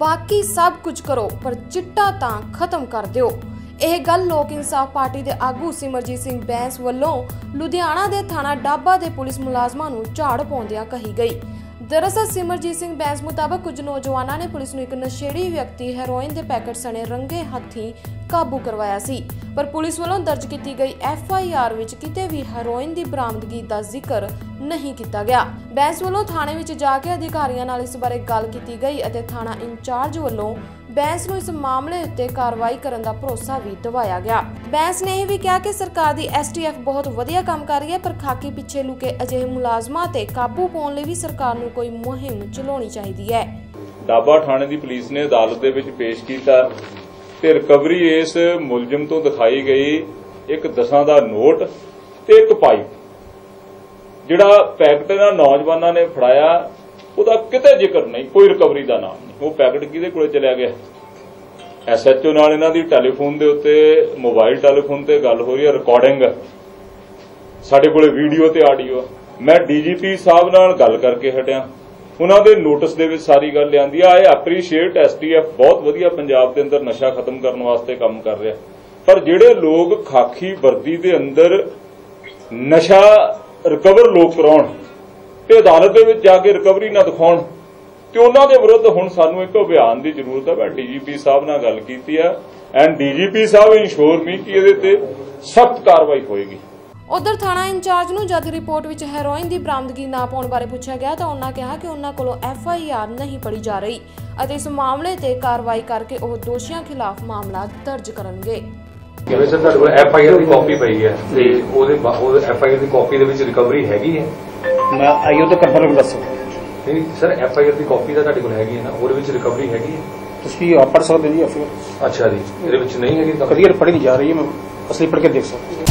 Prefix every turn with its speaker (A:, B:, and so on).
A: ਬਾਕੀ ਸਭ ਕੁਝ ਕਰੋ, ਪਰ ਚਿੱਟਾ ਤਾਂ ਖਤਮ ਕਰ ਦਿਓ। ਇਹ ਗੱਲ ਲੋਕ ਇਨਸਾਫ ਪਾਰਟੀ ਦੇ ਆਗੂ ਸਿਮਰਜੀਤ ਸਿੰਘ ਬੈਂਸ ਵੱਲੋਂ ਲੁਧਿਆਣਾ ਦੇ ਥਾਣਾ ਡਾਬਾ ਦੇ ਪੁਲਿਸ ਮੁਲਾਜ਼ਮਾਂ ਨੂੰ ਝਾੜ ਪਾਉਂਦਿਆਂ ਕਹੀ ਗਈ। ਦਰਅਸਲ ਸਿਮਰਜੀਤ ਸਿੰਘ ਬੈਂਸ ਮੁਤਾਬਕ ਕੁਝ ਨੌਜਵਾਨਾਂ ਨੇ ਪੁਲਿਸ ਨੂੰ ਇੱਕ ਨਸ਼ੇੜੀ ਵਿਅਕਤੀ, ਹੈਰੋਇਨ ਦੇ ਪੈਕੇਟ ਸਣੇ ਰੰਗੇ ਹੱਥੀਂ ਕਾਬੂ ਕਰਵਾਇਆ ਸੀ। ਪਰ ਪੁਲਿਸ ਵੱਲੋਂ ਦਰਜ ਕੀਤੀ ਗਈ ਐਫ ਆਈ ਆਰ ਵਿੱਚ ਕਿਤੇ ਵੀ ਹੈਰੋਇਨ ਦੀ ਬਰਾਮਦਗੀ ਦਾ ਜ਼ਿਕਰ ਨਹੀਂ ਕੀਤਾ ਗਿਆ। ਬੈਂਸ ਵੱਲੋਂ ਥਾਣੇ ਵਿੱਚ ਜਾ ਕੇ ਅਧਿਕਾਰੀਆਂ ਨਾਲ ਇਸ ਬਾਰੇ ਗੱਲ ਕੀਤੀ ਗਈ ਅਤੇ ਥਾਣਾ ਇੰਚਾਰਜ ਵੱਲੋਂ ਬੈਂਸ ਨੂੰ ਇਸ ਮਾਮਲੇ ਉੱਤੇ ਕਾਰਵਾਈ ਕਰਨ ਦਾ ਭਰੋਸਾ ਵੀ ਦਿਵਾਇਆ ਗਿਆ। ਬੈਂਸ ਨੇ ਇਹ ਵੀ ਕਿਹਾ ਕਿ ਸਰਕਾਰ ਦੀ ਐਸਟੀਐਫ ਬਹੁਤ ਵਧੀਆ ਕੰਮ ਕਰ ਰਹੀ ਹੈ, ਪਰ ਖਾਕੀ ਪਿੱਛੇ ਲੁਕੇ ਅਜਿਹੇ ਮੁਲਾਜ਼ਮਾਂ ਤੇ ਕਾਬੂ ਪਾਉਣ ਲਈ ਵੀ ਸਰਕਾਰ ਨੂੰ ਕੋਈ ਮੁਹਿੰਮ ਚਲਾਉਣੀ ਚਾਹੀਦੀ ਹੈ।
B: ਡਾਬਾ ਥਾਣੇ ਦੀ ਪੁਲਿਸ ਨੇ ਅਦਾਲਤ ਦੇ ਵਿੱਚ ਪੇਸ਼ ਕੀਤਾ। ਤੇ ਰਿਕਵਰੀ ਇਸ ਮੁਲਜ਼ਮ ਤੋਂ ਦਿਖਾਈ ਗਈ ਇੱਕ ਦਸਾਂ ਦਾ ਨੋਟ ਤੇ ਇੱਕ ਪਾਈਪ। ਜਿਹੜਾ ਪੈਕਟ ਇਹਨਾਂ ਨੌਜਵਾਨਾਂ ਨੇ ਫੜਾਇਆ, ਉਹਦਾ ਕਿਤੇ ਜ਼ਿਕਰ ਨਹੀਂ, ਕੋਈ ਰਿਕਵਰੀ ਦਾ ਨਾਮ ਨਹੀਂ। ਉਹ ਪੈਕਟ ਕਿਹਦੇ ਕੋਲੇ ਚਲਿਆ ਗਿਆ? ਐਸਐਚਓ ਨਾਲ ਇਹਨਾਂ ਦੀ ਟੈਲੀਫੋਨ ਦੇ ਉੱਤੇ, ਮੋਬਾਈਲ ਟੈਲੀਫੋਨ ਤੇ ਗੱਲ ਹੋ ਰਹੀ ਹੈ ਰਿਕਾਰਡਿੰਗ ਸਾਡੇ ਕੋਲੇ ਵੀਡੀਓ ਤੇ ਆਡੀਓ ਮੈਂ ਡੀਜੀਪੀ ਸਾਹਿਬ ਨਾਲ ਗੱਲ ਕਰਕੇ ਹਟਿਆ। ਉਹਨਾਂ ਦੇ ਨੋਟਿਸ ਦੇ ਵਿੱਚ ਸਾਰੀ ਗੱਲ ਲਿਆਂਦੀ ਆ ਆਈ ਐਪਰੀਸ਼ੀਏਟ ਐਸਟੀਐਫ ਬਹੁਤ ਵਧੀਆ ਪੰਜਾਬ ਦੇ ਅੰਦਰ ਨਸ਼ਾ ਖਤਮ ਕਰਨ ਵਾਸਤੇ ਕੰਮ ਕਰ ਰਿਹਾ। ਪਰ ਜਿਹੜੇ ਲੋਕ ਖਾਕੀ ਵਰਦੀ ਦੇ ਅੰਦਰ ਨਸ਼ਾ ਰਿਕਵਰ ਲੋਕ ਕਰਾਉਣ ਤੇ ਅਦਾਲਤ ਦੇ ਵਿੱਚ ਜਾ ਕੇ ਰਿਕਵਰੀ ਨਾ ਦਿਖਾਉਣ ਤੇ ਉਹਨਾਂ ਦੇ ਵਿਰੁੱਧ ਹੁਣ ਸਾਨੂੰ ਇੱਕ ਅਭਿਆਨ ਦੀ ਜ਼ਰੂਰਤ ਹੈ ਮੈਂ ਡੀਜੀਪੀ ਸਾਹਿਬ ਨਾਲ ਗੱਲ ਕੀਤੀ ਹੈ ਐਂਡ ਡੀਜੀਪੀ ਸਾਹਿਬ ਇਨਸ਼ੋਰ ਮੀ ਕਿ ਇਹਦੇ ਤੇ ਸਖਤ ਕਾਰਵਾਈ ਹੋਏਗੀ।
A: ਉਧਰ ਥਾਣਾ ਇੰਚਾਰਜ ਨੂੰ ਜਦ ਰਿਪੋਰਟ ਵਿੱਚ ਹੈਰੋਇਨ ਦੀ ਬਰਾਮਦਗੀ ਨਾ ਪਾਉਣ ਬਾਰੇ ਪੁੱਛਿਆ ਗਿਆ ਤਾਂ ਉਹਨਾਂ ਕਿਹਾ ਕਿ ਉਹਨਾਂ ਕੋਲੋਂ ਐਫ ਆਈ ਆਰ ਨਹੀਂ ਪੜੀ ਜਾ ਰਹੀ ਅਤੇ ਇਸ ਮਾਮਲੇ ਤੇ ਕਾਰਵਾਈ ਕਰਕੇ ਉਹ ਦੋਸ਼ੀਆਂ ਖਿਲਾਫ ਮਾਮਲਾ ਦਰਜ ਕਰਨਗੇ।
C: ਕਿਵੇਂ ਸਰ ਤੁਹਾਡੇ ਕੋਲ ਐਫ ਆਈ ਆਰ ਦੀ ਕਾਪੀ ਪਈ ਹੈ ਤੇ ਉਹਦੇ ਬਾ- ਉਹ ਐਫ ਆਈ ਆਰ ਦੀ ਕਾਪੀ ਦੇ ਵਿੱਚ ਰਿਕਵਰੀ ਹੈਗੀ ਹੈ?
D: ਮੈਂ ਆਈਓ ਤਾਂ ਕੰਫਰਮ ਦੱਸੋ
C: ਨਹੀਂ ਸਰ ਐਫ ਆਈ ਆਰ ਦੀ ਕਾਪੀ ਤਾਂ ਤੁਹਾਡੇ ਕੋਲ ਹੈਗੀ ਹੈ ਨਾ? ਉਹਦੇ ਵਿੱਚ ਰਿਕਵਰੀ ਹੈਗੀ ਹੈ?
D: ਤੁਸੀਂ ਆਪ ਪੜ੍ਹ ਸਕਦੇ ਹੋ ਜੀ ਅਫੀਰ
C: ਅੱਛਾ ਜੀ ਇਹਦੇ ਵਿੱਚ ਨਹੀਂ ਹੈਗੀ ਤਾਂ
D: ਕਲੀਅਰ ਪੜ੍ਹੀ ਨਹੀਂ ਜਾ ਰਹੀ ਹੈ ਮੈਂ ਅਸਲੀ ਪੜ੍ਹ ਕੇ ਦੇਖ ਸਕਦਾ।